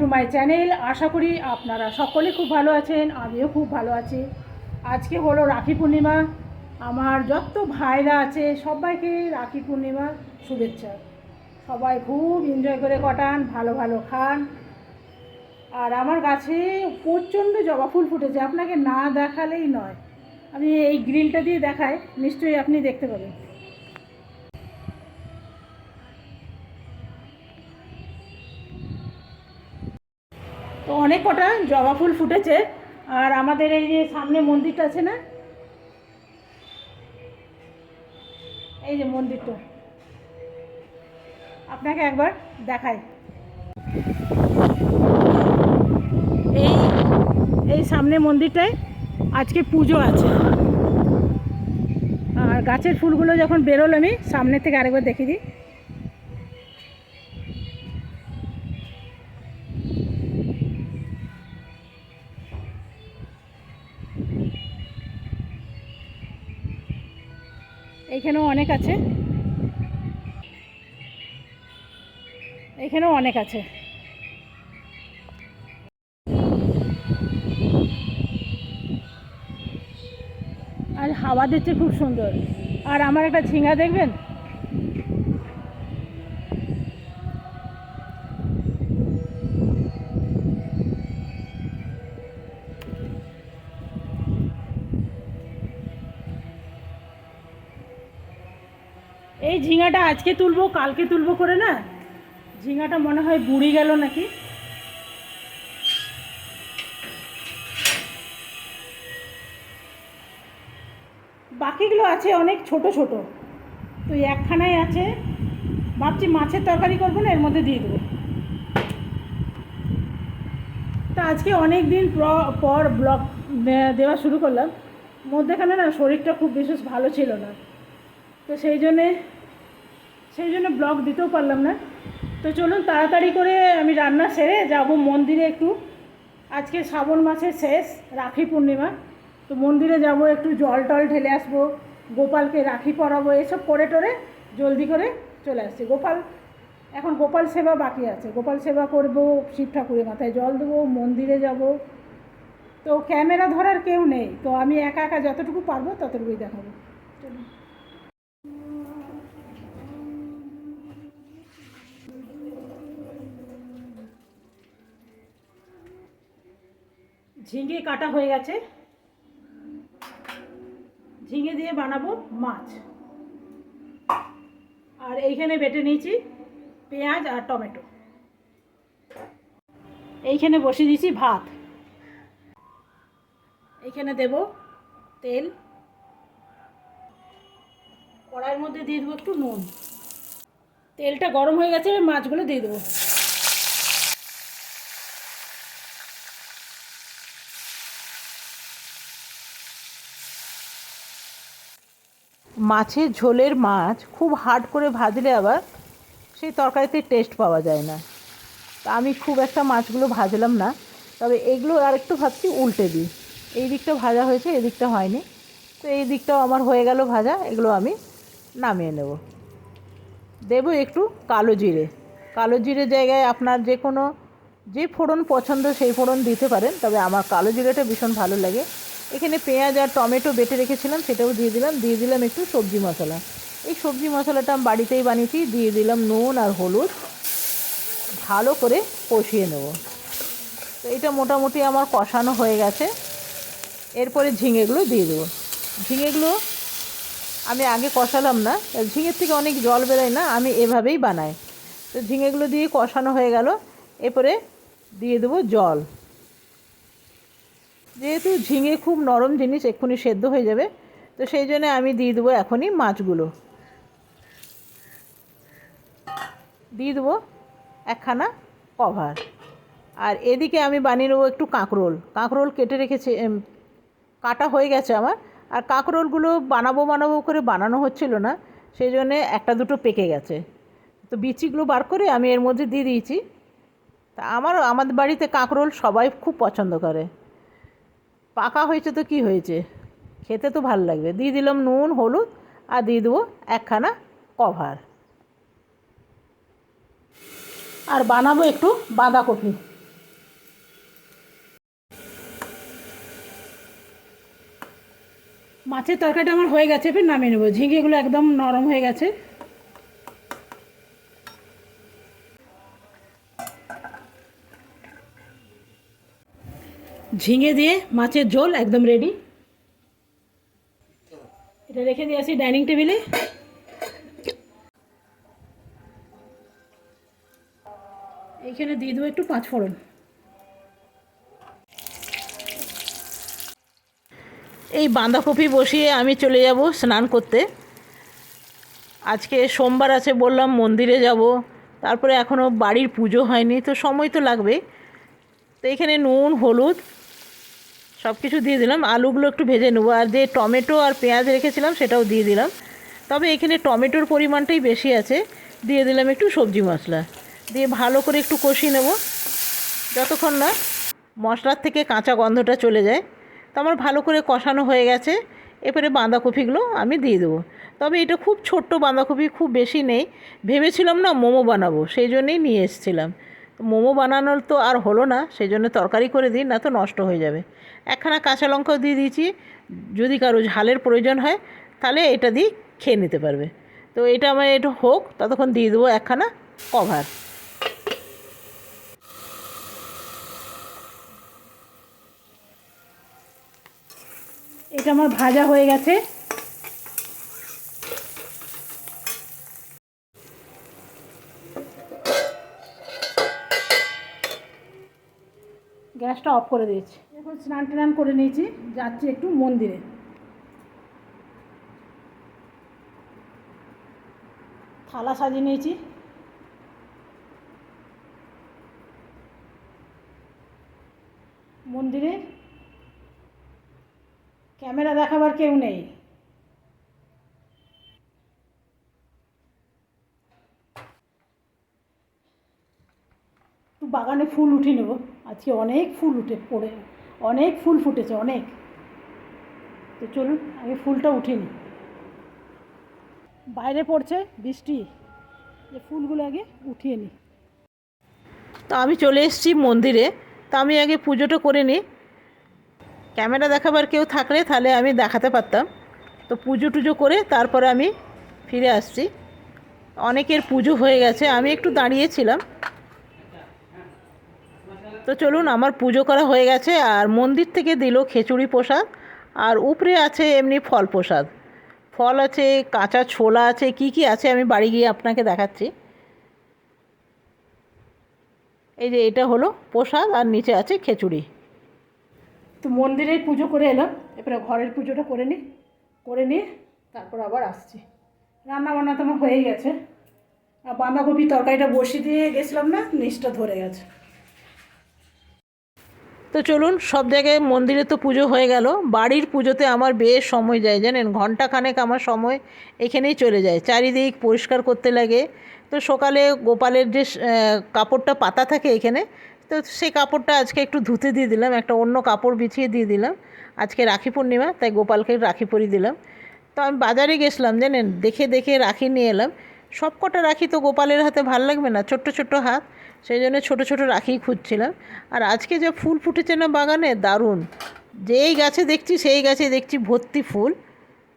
To my channel আশা করি আপনারা সকলে খুব ভালো আছেন, আমিও খুব ভালো আছি। আজকে হলো রাখি পূর্ণিমা। আমার যত ভাইরা আছে, সবাইকে রাখি পূর্ণিমা শুভেচ্ছা। সবাই খুব এনজয় করে কটান, ভালো ভালো খান। আর আমার গাছে প্রচণ্ড জবা ফুল ফুটেছে, আপনাকে না দেখালেই নয়। আমি এই গ্রিলটা দিয়ে দেখাই, নিশ্চয়ই আপনি দেখতে পাবেন। তো অনেক কটা জবা ফুল ফুটেছে। আর আমাদের এই যে সামনে মন্দিরটা আছে না? এই যে মন্দিরটা। আপনাকে একবার দেখাই। এই এই সামনে মন্দিরটায় আজকে পুজো আছে। আর গাছের ফুলগুলো যখন বেরোলো আমি সামনে থেকে আরেকবার দেখে দিই। এইখানেও অনেক আছে। এখানেও অনেক আছে। আর হাওয়া দিচ্ছে খুব সুন্দর। আর আমার একটা ঝিঙ্গা দেখবেন? ঝিঙাটা আজকে তুলবো, কালকে তুলবো করে না? ঝিঙাটা মনে হয় বুড়ি গেল নাকি? বাকিগুলো আছে অনেক ছোট ছোট। তো এই একখানাই আছে। ভাবছি মাছের তরকারি করব না, এর মধ্যে দিয়ে দেবো। তা আজকে অনেক দিন প্র- পর ব্লগ দেওয়া শুরু করলাম। মধ্যেখানে না শরীরটা খুব বিশেষ ভালো ছিল না। তো সেই জন্যে সেই জন্য ব্লগ দিতেও পারলাম না। তো চলুন তাড়াতাড়ি করে আমি রান্না সেরে যাব মন্দিরে একটু। আজকে শ্রাবণ মাসের শেষ, রাখি পূর্ণিমা। তো মন্দিরে যাব, একটু জল টল ঢেলে আসব, গোপালকে রাখি পরাবো, এসব করে টোরে জলদি করে চলে আসছি। গোপাল, এখন গোপাল সেবা বাকি আছে। গোপাল সেবা করব, শিব ঠাকুরের মাথায় জল দেবো, মন্দিরে যাব। তো ক্যামেরা ধরার কেউ নেই। তো আমি একা একা যতটুকু পারব ততটুকুই দেখাবো। চলুন। ঝিঙে কাটা হয়ে গেছে। ঝিঙে দিয়ে বানাবো মাছ। আর এইখানে বেটে নিয়েছি পেঁয়াজ আর টমেটো। এইখানে বসিয়ে দিয়েছি ভাত। এইখানে দেব তেল। কড়াইয়ের মধ্যে দিয়ে দেবো একটু নুন। তেলটা গরম হয়ে গেছে, এবার মাছগুলো দিয়ে দেবো। মাছের ঝোলের মাছ খুব হার্ড করে ভাজলে আবার সেই তরকারিতে টেস্ট পাওয়া যায় না। তা আমি খুব একটা মাছগুলো ভাজলাম না, তবে এগুলো আর একটু ভাবছি উল্টে দিই। এই দিকটা ভাজা হয়েছে, এই দিকটা হয়নি। তো এই দিকটাও আমার হয়ে গেল ভাজা, এগুলো আমি নামিয়ে নেব। দেব একটু কালো জিরে। কালো জিরে জায়গায় আপনার যে কোনো, যে ফোড়ন পছন্দ সেই ফোড়ন দিতে পারেন, তবে আমার কালো জিরেটা ভীষণ ভালো লাগে। এখানে পেঁয়াজ আর টমেটো বেটে রেখেছিলাম, সেটাও দিয়ে দিলাম দিয়ে দিলাম একটু সবজি মশলা। এই সবজি মশলাটা আমি বাড়িতেই বানিয়েছি, দিয়ে দিলাম নুন আর হলুদ, ভালো করে কষিয়ে নেব। তো এটা মোটামুটি আমার কষানো হয়ে গেছে। এরপরে ঝিঙেগুলো দিয়ে দেবো। ঝিঙেগুলো আমি আগে কষালাম না, ঝিঙের থেকে অনেক জল বেরোয় না, আমি এভাবেই বানাই। তো ঝিঙেগুলো দিয়ে কষানো হয়ে গেল, এরপরে দিয়ে দেবো জল। যেহেতু ঝিঙে খুব নরম জিনিস, এক্ষুনি সেদ্ধ হয়ে যাবে। তো সেই জন্য আমি দিয়ে দেবো এখনই মাছগুলো। দিয়ে দেবো একখানা কভার আর এদিকে আমি বানিয়ে নেব একটু কাঁকরোল। কাঁকরোল কেটে রেখেছি কাটা হয়ে গেছে আমার। আর কাঁকরোলগুলো বানাবো বানাবো করে বানানো হচ্ছিল না, সেই জন্যে একটা দুটো পেকে গেছে। তো বিচিগুলো বার করে আমি এর মধ্যে দিয়ে দিয়েছি। তা আমার আমাদের বাড়িতে কাঁকরোল সবাই খুব পছন্দ করে। পাকা হয়েছে তো কি হয়েছে? খেতে তো ভালো লাগবে। দিয়ে দিলাম নুন, হলুদ আর দিয়ে দেবো একখানা কভার। আর বানাবো একটু বাঁধাকপি। মাছের তরকারিটা আমার হয়ে গেছে ফের নামিয়ে নেব। ঝিঙেগুলো একদম নরম হয়ে গেছে। ঝিঙে দিয়ে মাছের ঝোল একদম রেডি এটা রেখে দিয়ে আসি ডাইনিং টেবিলে এইখানে দিয়ে দেবো একটু পাঁচ ফোড়ন। এই বাঁধাকপি বসিয়ে আমি চলে যাব স্নান করতে। আজকে সোমবার আছে বললাম মন্দিরে যাব। তারপরে এখনও বাড়ির পুজো হয়নি, তো সময় তো লাগবে তো এখানে নুন, হলুদ সব কিছু দিয়ে দিলাম। আলুগুলো একটু ভেজে নেব। আর যে টমেটো আর পেঁয়াজ রেখেছিলাম, সেটাও দিয়ে দিলাম। তবে এখানে টমেটোর পরিমাণটাই বেশি আছে। দিয়ে দিলাম একটু সবজি মশলা। দিয়ে ভালো করে একটু কষিয়ে নেব। যতক্ষণ না মশলার থেকে কাঁচা গন্ধটা চলে যায়। তো আমার ভালো করে কষানো হয়ে গেছে। এরপরে বাঁধাকপিগুলো আমি দিয়ে দেবো। তবে এটা খুব ছোট্ট বাঁধাকপি, খুব বেশি নেই। ভেবেছিলাম না মোমো বানাবো, সেই জন্যেই নিয়ে এসেছিলাম। মোমো বানানোর তো আর হলো না সেই জন্য তরকারি করে দিই, না তো নষ্ট হয়ে যাবে। একখানা কাঁচা লঙ্কাও দিয়ে দিয়েছি, যদি কারও ঝালের প্রয়োজন হয়, তাহলে এটা দিয়ে খেয়ে নিতে পারবে। তো এটা আমার একটু হোক, ততক্ষণ দিয়ে দেবো একখানা কভার এটা আমার ভাজা হয়ে গেছে। গ্যাসটা অফ করে দিয়েছি। এখন স্নান টান করে নিয়েছি, যাচ্ছি একটু মন্দিরে। থালা সাজিয়ে নিয়েছি। মন্দিরে। ক্যামেরা দেখাবার কেউ নেই একটু বাগানে ফুল উঠিয়ে নেব। আজকে অনেক ফুল উঠে পড়ে, অনেক ফুল ফুটেছে, অনেক। তো চলুন, আগে ফুলটা উঠিয়ে নিই। বাইরে পড়ছে বৃষ্টি যে ফুলগুলো আগে উঠিয়ে নিই। তো আমি চলে এসেছি মন্দিরে, তো আমি আগে পুজোটা করে নিই। ক্যামেরা দেখাবার কেউ থাকলে তাহলে আমি দেখাতে পারতাম। তো পুজো টুজো করে তারপরে আমি ফিরে আসছি। অনেকের পুজো হয়ে গেছে, আমি একটু দাঁড়িয়েছিলাম তো চলুন, আমার পুজো করা হয়ে গেছে আর মন্দির থেকে দিল খিচুড়ি প্রসাদ আর উপরে আছে এমনি ফল প্রসাদ। ফল আছে, কাঁচা ছোলা আছে, কি কি আছে আমি বাড়ি গিয়ে আপনাকে দেখাচ্ছি। এই যে এটা হলো প্রসাদ আর নিচে আছে খিচুড়ি। তো মন্দিরের পুজো করে এলাম এরপরে ঘরের পুজোটা করে নিই করে নিয়ে তারপর আবার আসছি। রান্না বান্না তো আমার হয়েই গেছে। আর বাঁধাকপি তরকারিটা বসিয়ে দিয়ে গেছিলাম না, নিচটা ধরে গেছে। তো চলুন, সব জায়গায় মন্দিরে তো পুজো হয়ে গেল। বাড়ির পুজোতে আমার বেশ সময় যায়, জানেন? ঘণ্টা খানেক আমার সময় এখানেই চলে যায়। চারিদিক পরিষ্কার করতে লাগে। তো সকালে গোপালের যে কাপড়টা পাতা থাকে এখানে, তো সেই কাপড়টা আজকে একটু ধুতে দিয়ে দিলাম, একটা অন্য কাপড় বিছিয়ে দিয়ে দিলাম। আজকে রাখি পূর্ণিমা, তাই গোপালকে রাখি পরিয়ে দিলাম। তো আমি বাজারে গেছিলাম, জানেন? দেখে দেখে রাখি নিয়ে এলাম। সব কটা রাখি তো গোপালের হাতে ভালো লাগবে না, ছোট্ট ছোট্ট হাত। সেই জন্য ছোটো ছোটো রাখি খুঁজছিলাম। আর আজকে যে ফুল ফুটেছে না বাগানে, দারুণ। যেই গাছে দেখছি, সেই গাছে দেখছি ভর্তি ফুল।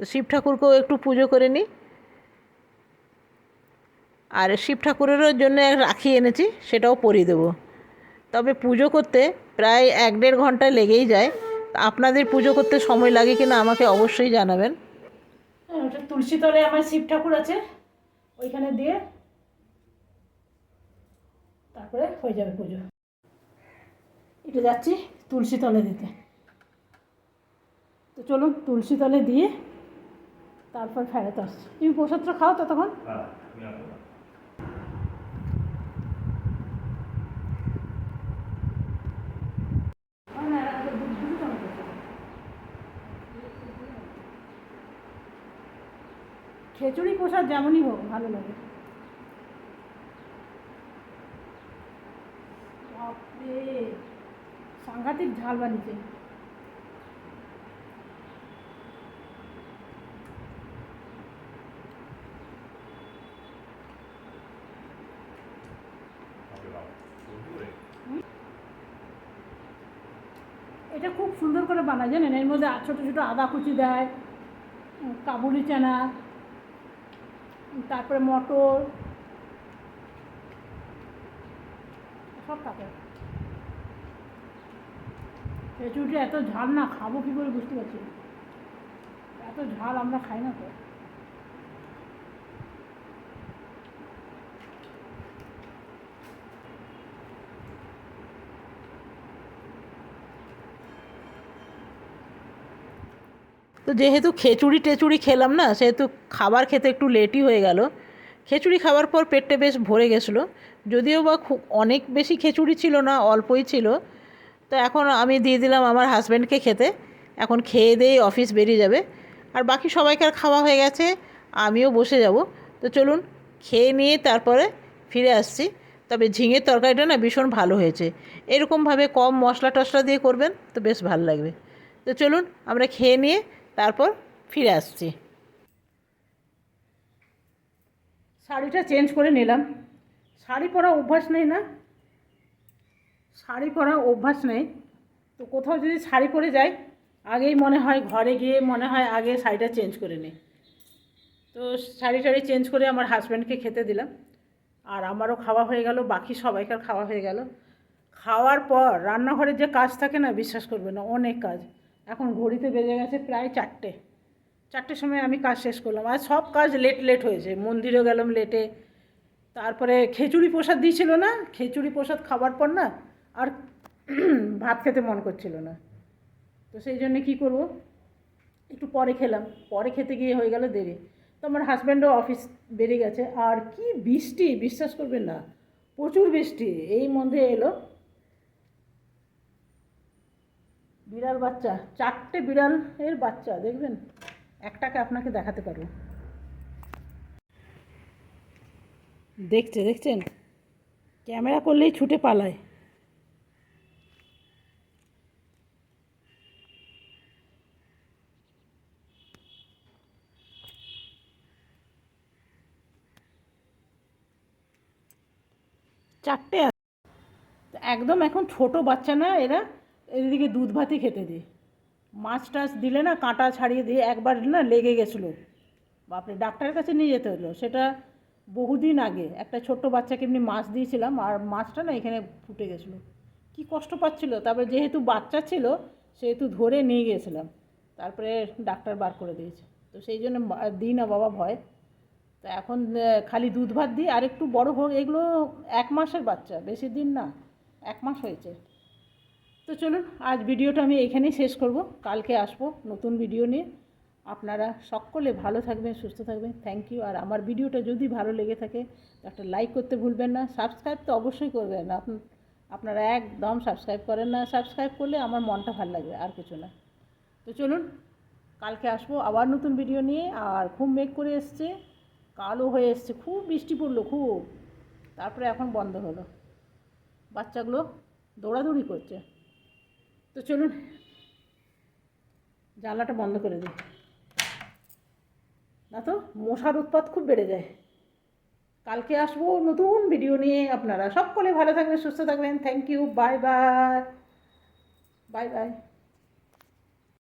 শিব ঠাকুরকেও একটু পুজো করে নিই। আর শিব ঠাকুরেরও জন্য এক রাখি এনেছি, সেটাও পরিয়ে দেবো। তবে পুজো করতে প্রায় এক দেড় ঘণ্টা লেগেই যায়। আপনাদের পুজো করতে সময় লাগে কিনা আমাকে অবশ্যই জানাবেন। তুলসী তলে আমার শিব ঠাকুর আছে। ওইখানে দিয়ে তারপরে হয়ে যাবে পুজো। এটা যাচ্ছি তুলসী তলে দিতে। তো চলুন তুলসী তলে দিয়ে তারপর ফেরত আসছি। তুমি প্রসাদটা খাও ততক্ষণ। খিচুড়ি প্রসাদ যেমনই হোক ভালো লাগে। সাংঘাতিক ঝাল বানিয়েছে। এটা খুব সুন্দর করে বানায় জানেন? এর মধ্যে ছোটো ছোটো আদা কুচি দেয় কাবুলি চানা তারপরে মটর, সব থাকে। খিচুড়িটা এত ঝাল না খাব কী করে বুঝতে পারছি। এত ঝাল আমরা খাই না তো। তো যেহেতু খিচুড়ি টেচুড়ি খেলাম না, সেহেতু খাবার খেতে একটু লেটই হয়ে গেল। খিচুড়ি খাওয়ার পর পেটটা বেশ ভরে গেছিল। যদিও বা খুব অনেক বেশি খিচুড়ি ছিল না, অল্পই ছিল তো এখন আমি দিয়ে দিলাম আমার হাজব্যান্ডকে খেতে। এখন খেয়ে দিয়ে অফিস বেরিয়ে যাবে। আর বাকি সবাইকার খাওয়া হয়ে গেছে, আমিও বসে যাব। তো চলুন, খেয়ে নিয়ে তারপরে ফিরে আসছি। তবে ঝিঙের তরকারিটা না ভীষণ ভালো হয়েছে। এরকমভাবে কম মশলা টশলা দিয়ে করবেন তো বেশ ভালো লাগবে। তো চলুন, আমরা খেয়ে নিয়ে তারপর ফিরে আসছি। শাড়িটা চেঞ্জ করে নিলাম। শাড়ি পরা অভ্যাস নেই না? শাড়ি পরা অভ্যাস নেই। তো কোথাও যদি শাড়ি পরে যাই, আগেই মনে হয় ঘরে গিয়ে মনে হয় আগে শাড়িটা চেঞ্জ করে নিই। তো শাড়ি টাড়ি চেঞ্জ করে আমার হাজব্যান্ডকে খেতে দিলাম। আর আমারও খাওয়া হয়ে গেল, বাকি সবাইকার খাওয়া হয়ে গেল। খাওয়ার পর রান্নাঘরের যে কাজ থাকে না, বিশ্বাস করবে না, অনেক কাজ। এখন ঘড়িতে বেজে গেছে প্রায় চারটে। চারটের সময় আমি কাজ শেষ করলাম। আর সব কাজ লেট লেট হয়েছে। মন্দিরেও গেলাম লেটে তারপরে খিচুড়ি প্রসাদ দিয়েছিল না? খিচুড়ি প্রসাদ খাবার পর না আর ভাত খেতে মন করছিল না। তো সেই জন্য কী করব? একটু পরে খেলাম। পরে খেতে গিয়ে হয়ে গেল দেরি। তো আমার হাজব্যান্ডও অফিস বেরিয়ে গেছে। আর কি বৃষ্টি! বিশ্বাস করবেন না। প্রচুর বৃষ্টি। এই মধ্যে এলো বিড়াল বাচ্চা। চারটে বিড়াল এর বাচ্চা, দেখবেন? একটাকে আপনাকে দেখাতে পারব। দেখছে, দেখছেন? ক্যামেরা করলেই ছুটে পালায়। চারটে। একদম এখন ছোট বাচ্চা না, এরা এদিকে দুধ ভাতই খেতে দিই মাছ টাছ দিলে না কাঁটা ছাড়িয়ে দিয়ে একবার না লেগে গেছিল। বাপরে, ডাক্তারের কাছে নিয়ে যেতে হলো। সেটা বহুদিন আগে একটা ছোট্ট বাচ্চাকে এমনি মাছ দিয়েছিলাম, আর মাছটা না এখানে ফুটে গেছিল। কি কষ্ট পাচ্ছিলো। তারপরে যেহেতু বাচ্চা ছিল, সেহেতু ধরে নিয়ে গিয়েছিলাম। তারপরে ডাক্তার বার করে দিয়েছে। তো সেই জন্য দিই না বাবা ভয়। তো এখন খালি দুধ ভাত দিই আর একটু বড় হোক, এগুলো এক মাসের বাচ্চা, বেশি দিন না, এক মাস হয়েছে। তো চলুন, আজ ভিডিওটা আমি এখানেই শেষ করব। কালকে আসব নতুন ভিডিও নিয়ে। আপনারা সকলে ভালো থাকবেন, সুস্থ থাকবেন। থ্যাংক ইউ আর আমার ভিডিওটা যদি ভালো লেগে থাকে একটা লাইক করতে ভুলবেন না। সাবস্ক্রাইব তো অবশ্যই করবেন। আপ- আপনারা একদম সাবস্ক্রাইব করেন না। সাবস্ক্রাইব করলে আমার মনটা ভালো লাগবে, আর কিছু না। তো চলুন, কালকে আসব আবার নতুন ভিডিও নিয়ে। আর খুব মেঘ করে এসছে। কালো হয়ে এসছে, খুব বৃষ্টি পড়ল, খুব। তারপরে এখন বন্ধ হলো। বাচ্চাগুলো দৌড়াদৌড়ি করছে। তো চলুন, জানলাটা বন্ধ করে দিই। না তো, মশার উৎপাত খুব বেড়ে যায়। কালকে আসব নতুন ভিডিও নিয়ে আপনারা। সকলে ভালো থাকবেন, সুস্থ থাকবেন। Thank you bye bye bye bye